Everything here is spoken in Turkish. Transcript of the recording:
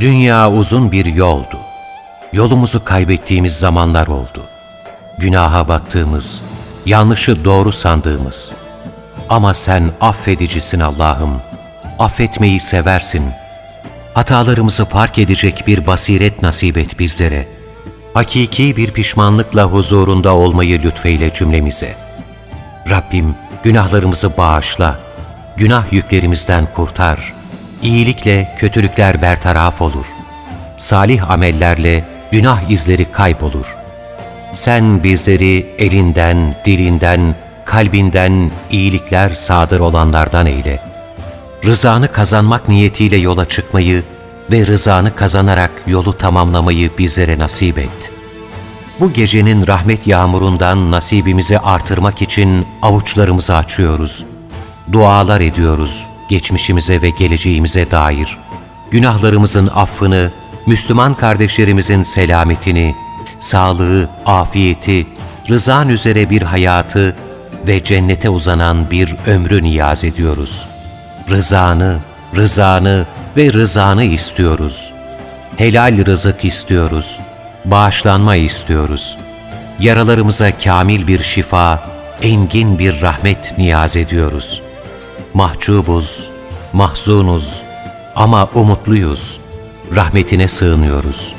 Dünya uzun bir yoldu. Yolumuzu kaybettiğimiz zamanlar oldu. Günaha battığımız, yanlışı doğru sandığımız. Ama sen affedicisin Allah'ım. Affetmeyi seversin. Hatalarımızı fark edecek bir basiret nasip et bizlere. Hakiki bir pişmanlıkla huzurunda olmayı lütfeyle cümlemize. Rabbim günahlarımızı bağışla, günah yüklerimizden kurtar. İyilikle kötülükler bertaraf olur. Salih amellerle günah izleri kaybolur. Sen bizleri elinden, dilinden, kalbinden iyilikler sadır olanlardan eyle. Rızanı kazanmak niyetiyle yola çıkmayı ve rızanı kazanarak yolu tamamlamayı bizlere nasip et.'' Bu gecenin rahmet yağmurundan nasibimizi artırmak için avuçlarımızı açıyoruz. Dualar ediyoruz geçmişimize ve geleceğimize dair. Günahlarımızın affını, Müslüman kardeşlerimizin selametini, sağlığı, afiyeti, rızan üzere bir hayatı ve cennete uzanan bir ömrü niyaz ediyoruz. Rızanı, rızanı ve rızanı istiyoruz. Helal rızık istiyoruz.'' bağışlanma istiyoruz. Yaralarımıza kamil bir şifa, engin bir rahmet niyaz ediyoruz. Mahcubuz, mahzunuz ama umutluyuz. Rahmetine sığınıyoruz.''